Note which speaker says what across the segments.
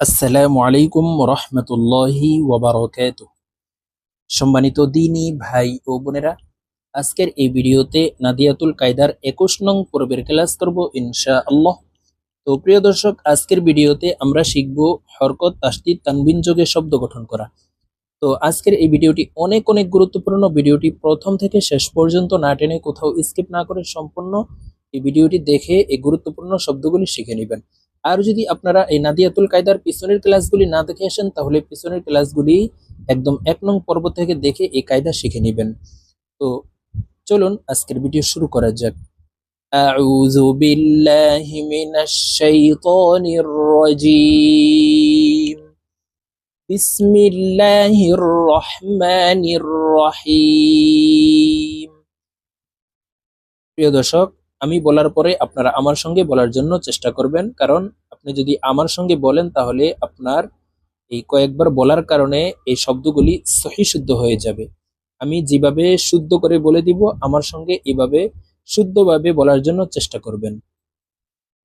Speaker 1: আসসালামু আলাইকুম রহমতুল্লাহি ওবরকাত সম্মানিত দিনী ভাই ও বোনেরা, আজকের এই ভিডিওতে নাদিয়াতুল কায়দার একুশ নং পর্বের ক্লাস করব ইনশা আল্লাহ তো প্রিয় দর্শক, আজকের ভিডিওতে আমরা শিখব হরকত তাস্তিদ তানবিন যোগে শব্দ গঠন করা। তো আজকের এই ভিডিওটি অনেক অনেক গুরুত্বপূর্ণ। ভিডিওটি প্রথম থেকে শেষ পর্যন্ত না টেনে কোথাও স্কিপ না করে সম্পূর্ণ এই ভিডিওটি দেখে এই গুরুত্বপূর্ণ শব্দগুলি শিখে নেবেন। আর যদি আপনারা এই নাদিয়াতুল কায়দার পিছনের ক্লাসগুলি না দেখে আসেন তাহলে পিছনের ক্লাসগুলি একদম এক নং পর্ব থেকে দেখে এই কায়দা শিখে নেবেন তো চলুন আজকের ভিডিও শুরু করা যাক أعوذ بالله من الشيطان الرجيم بسم الله الرحمن الرحيم প্রিয় দর্শক আমি বলার পরে আপনারা আমার সঙ্গে বলার জন্য চেষ্টা করবেন। কারণ আপনি যদি আমার সঙ্গে বলেন, তাহলে আপনার এই কয়েকবার বলার কারণে এই শব্দগুলি সহি শুদ্ধ হয়ে যাবে। আমি যেভাবে শুদ্ধ করে বলে দিব, আমার সঙ্গে এভাবে শুদ্ধভাবে বলার জন্য চেষ্টা করবেন।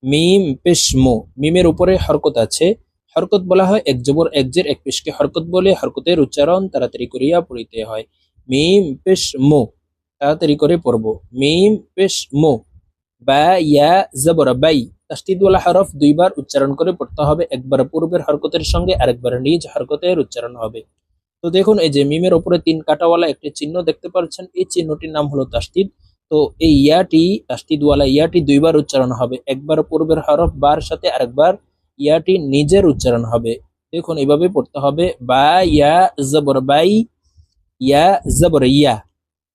Speaker 1: মিম পেশ মো। মিমের উপরে হরকত আছে। হরকত বলা হয় এক জবর এক জের এক পেশকে হরকত বলে হরকতের উচ্চারণ তাড়াতাড়ি করিয়া পড়িতে হয়। মিম পেশ মো। তাড়াতাড়ি করে পড়ব। মিম পেশ মো। বা ইয়া জবর, বাই। হরফ দুইবার উচ্চারণ করে পড়তে হবে। একবার পূর্বের হরকতের সঙ্গে আরেকবার নিজ হরকতের উচ্চারণ হবে। তো দেখুন, এই যে মিমের উপরে তিন কাটাওয়ালা একটি চিহ্ন দেখতে পাচ্ছেন। এই চিহ্নটির নাম হলো তাস্তিদ। তো এই ইয়াটি তাস্তিদওয়ালা ইয়াটি দুইবার উচ্চারণ হবে। একবার পূর্বের হরফ বার সাথে আরেকবার ইয়াটি নিজের উচ্চারণ হবে। দেখুন, এভাবে পড়তে হবে। বা, ইয়া, জবর, বাই। ইয়া, জবর, ইয়া।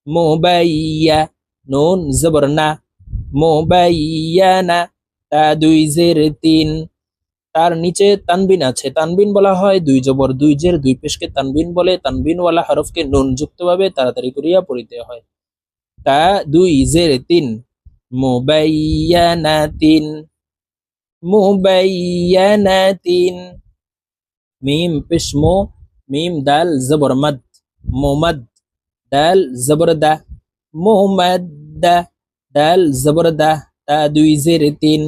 Speaker 1: মো, বাই, ইয়া। নুন, জবর, না। মোবাইয়ানা, তা দুই জের তিন। তার নিচে তানবিন আছে। তানবিন বলা হয় দুই জবর, দুই জের, দুই পেশকে তানবিন বলে। তানবিনওয়ালা হরফকে নুন যুক্তভাবে তাড়াতাড়ি করিয়া পড়িতে হয়। তা দুই জের তিন। মোবাইয়ানা তিন। মোবাইয়ানা তিন। মিম পেশ মো মিম দাল জবর মদ, মোমদ দাল জবর দা, মোমদ দাল জবর দা তা দুই জের তিন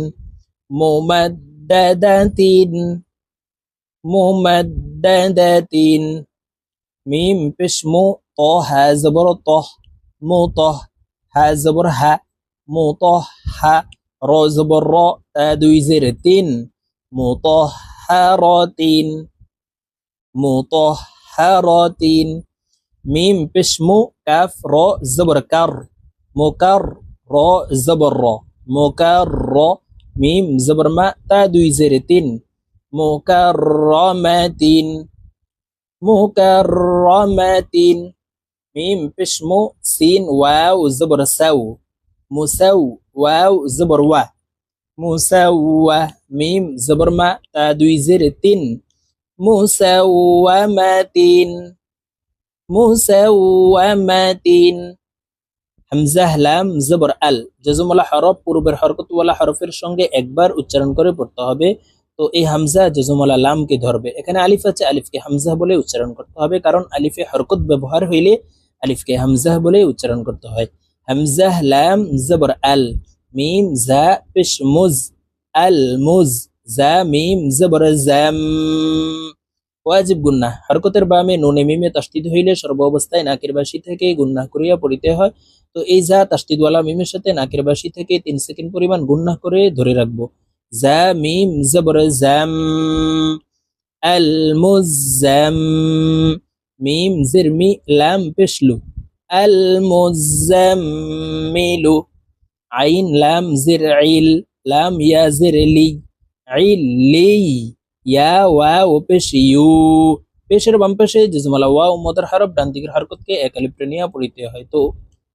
Speaker 1: মোমাদ্দাদাতিন মোমাদ্দাদাতিন মিম পেশ মো ত হা জবর ত মো ত হা জবর হা মো ত হা র জবর র তা দুই জের তিন মো ত হা র তিন মো ত হা র তিন মিম পেশ মো কাফ র জবর কার মোকার র জবর র মোকার র মিম জবর মা তা দুই জের তিন মোকাররমাতিন মোকাররমাতিন মিম পেশ মো সিন ওয়াও জবর সাউ মুসাউ ওয়াও জবর ওয়া মুসাওয়া মিম জবর মা তা দুই জের তিন মুসাওয়ামাতিন মুসাওয়ামাতিন হামজাহ লাম জবর, আল। জজমওয়ালা হরফ, পূর্বের হরকতওয়ালা হরফের সঙ্গে একবার উচ্চারণ করে পড়তে হবে। তো এই হামজা জজমওয়ালা লামকে ধরবে। এখানে আলিফ আছে আলিফকে হামজাহ বলে উচ্চারণ করতে হবে, কারণ আলিফে হরকত ব্যবহার হইলে আলিফকে হামজাহ বলে উচ্চারণ করতে হয়। হামজাহ লাম জবর, আল, মিম, জা, পেশ, মুজ, আল, মুজ, জা, মিম, জবর, জাম। ওয়াজিব গুন্না হরকতের বামে নুনে মিমে তাস্তিদ হইলে সর্ব অবস্থায় নাকের বাসি থেকে গুন্না করিয়া পড়িতে হয়। তো এই যা তাস্তিদওয়ালা মিমের সাথে নাকের বাসি থেকে তিন সেকেন্ড পরিমাণ গুন্না করে ধরে রাখব। জা মিম জবর জাম, আল মুজাম, মিম জির মি লাম পেশলু, আল মুজাম্মিলু আইন লাম জির ইল লাম ইয়া জির লি ইল ইয়া ওয়াও পেশ ইউ পেশের বাম পেশে ওয়া মদার হরফ, ডান দিকের হরকতকে একালিপ্টে নিয়ে পড়িতে হয়। তো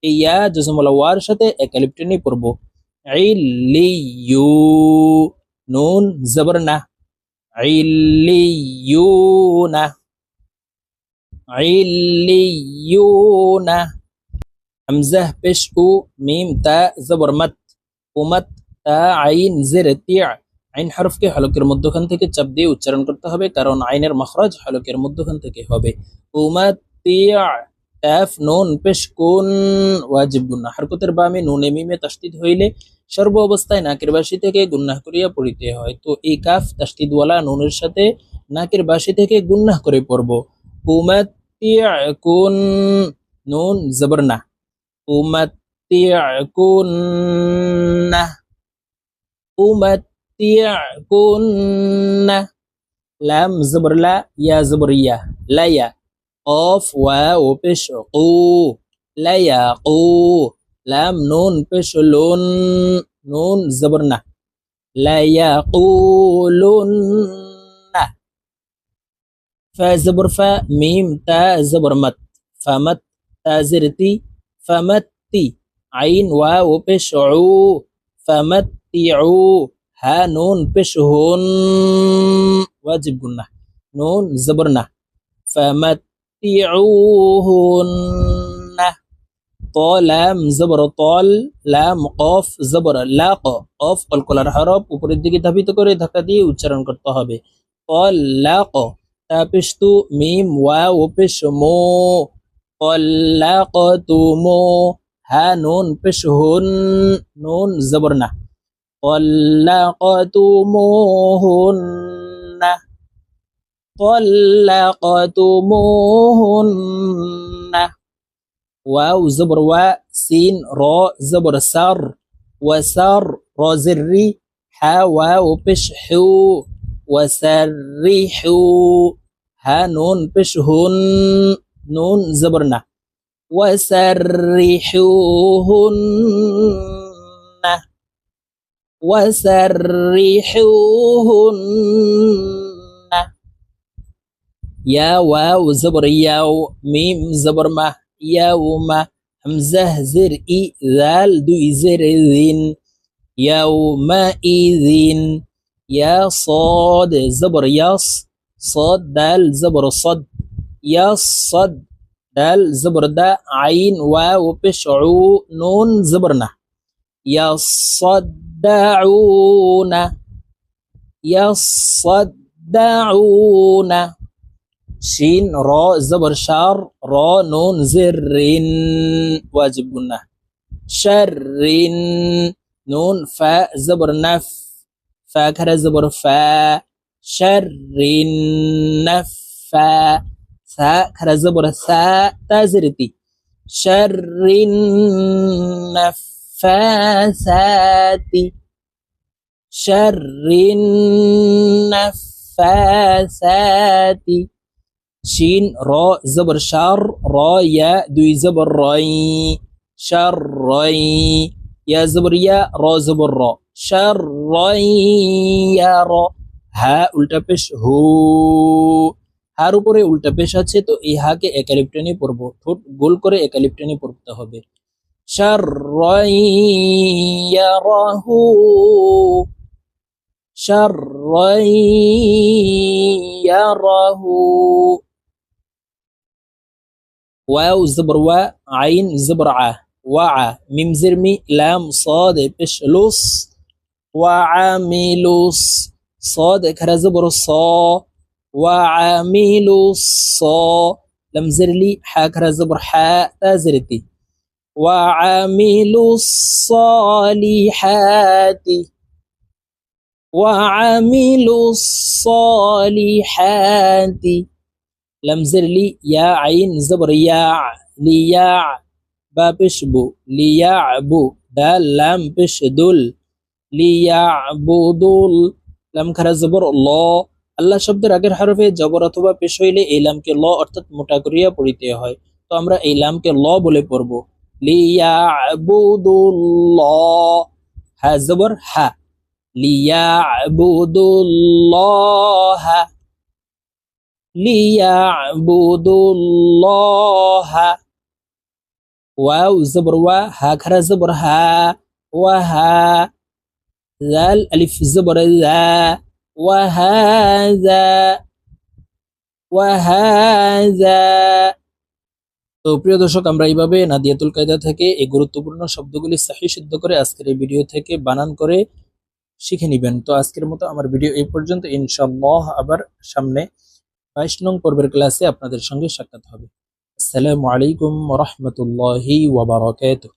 Speaker 1: এই ইয়া জজমালা ওয়ার সাথে একালিপ্টে নিয়ে পড়ব। ইল্লিয়ু নুন জবর না। ইল্লিয়ুনা। ইল্লিয়ুনা। হামজাহ পেশ উ, মিম, তা, জবর, মত। উমত, তা, আইন, জের, তিয়া। আইন হরফকে হলকের মধ্যখান থেকে চাপ দিয়ে উচ্চারণ করতে হবে, কারণ আইনের মখরাজ হলকের মধ্যখান থেকে হবে। উমত তিয়া কাফ নুন পেশ কুন ওয়াজিব তাসদিদ হইলে সর্ব অবস্থায় নাকের বাসি থেকে গুন্নাহ করিয়া পড়িতে হয়। তো এই কাফ তাস্তিদওয়ালা নুনের সাথে নাকের বাসি থেকে গুন্নাহ করে পড়ব। উমাত্তিআকুন নুন জবর না। উমাত্তিআকুন্না يطيعكن لام زبر لا يا زبر يا. لا يا. قاف واو بش قو لا يا قو. لام نون بش لون نون زبرنا. لا يقولن فا زبر فا ميم تا زبر مت. فمت تا زرتي فمتي عين واو بش عو. فمتعو ها نون পেশ هن واجب গুন্না নুন জবর না فمتعوهن ط লাম জবর তল লাম কফ জবর লাক কফ কলকলার হরফ উপরের দিকে ধাবিত করে ধাক্কা দিয়ে উচ্চারণ করতে হবে তল লাক তাপিস্তু মিম ওয়াও পেশ মো طلقتمو হা নুন পেশ হুন নুন জবর না طلقتموهن. طلقتموهن. واو زبر و سين را زبر سر وسر را زري حا واو بش حو وسرحوا ها نون بش هن نون زبرنا وسرحوهن وسرحوهن. يا واو زبر ياو ميم زبر ما يوم همزة زر إي ذال دو زر ذين. يومئذ يا صاد زبر يص صاد دال زبر صد. يصد دال زبر دا عين واو بشعو نون زبرنا يصدعون يصدعون. شين را زبر شار را نون زر واجب قلنا. شر نون فاء زبر نف. فا كرا زبر فا. شر نفا ثاء كرا زبر ثاء تازرتي شر النفاثات شر النفاثات شين را زبر شر را يا دوي زبر راي شري يا زبر يا را زبر را شري يا را হা উল্টা পেশ হু হার উপরে উল্টা পেশ আছে তো এই হাকে একালিপ্টানি পড়ব ঠোঁট গোল করে একালিপ্টানি পড়তে হবে شرا يره شرا يره. واو زبر وا عين زبر ع وع ميم زرمي لام صاد بش لص وعاملوس صاد كرا زبر الصا وعاملوس صا لم زر لي حا كرا زبر حا تازرتي وعاملوا الصالحات وعملوا الصالحات لم زرلي يا عين زبر يا لياع بابشبو ليعبو دال لام بشدل লিয়াবুদুল লাম খারা জবর ল আল্লাহ শব্দের আগের হরফে জবর অথবা পেশ হইলে এই লামকে ল অর্থাৎ মোটা করিয়া পড়িতে হয় তো আমরা এই লামকে ল বলে পড়ব ليعبدوا الله. ها زبر ها ليعبدوا الله. ليعبدوا الله. واو زبر وا. ها كرا زبر ها. وها. ذا الألف زبر ذا. وهذا. وهذا. তো প্রিয় দর্শক, আমরা এইভাবে নাদিয়াতুল কায়দা থেকে এই গুরুত্বপূর্ণ শব্দগুলি সাহি সিদ্ধ করে আজকের এই ভিডিও থেকে বানান করে শিখে নিবেন। তো আজকের মতো আমার ভিডিও এই পর্যন্ত। ইনশাল্লাহ আবার সামনে বাইশ নং পর্বের ক্লাসে আপনাদের সঙ্গে সাক্ষাৎ হবে। আসসালামু আলাইকুম রহমতুল্লাহি ওয়াবারাকাতুহ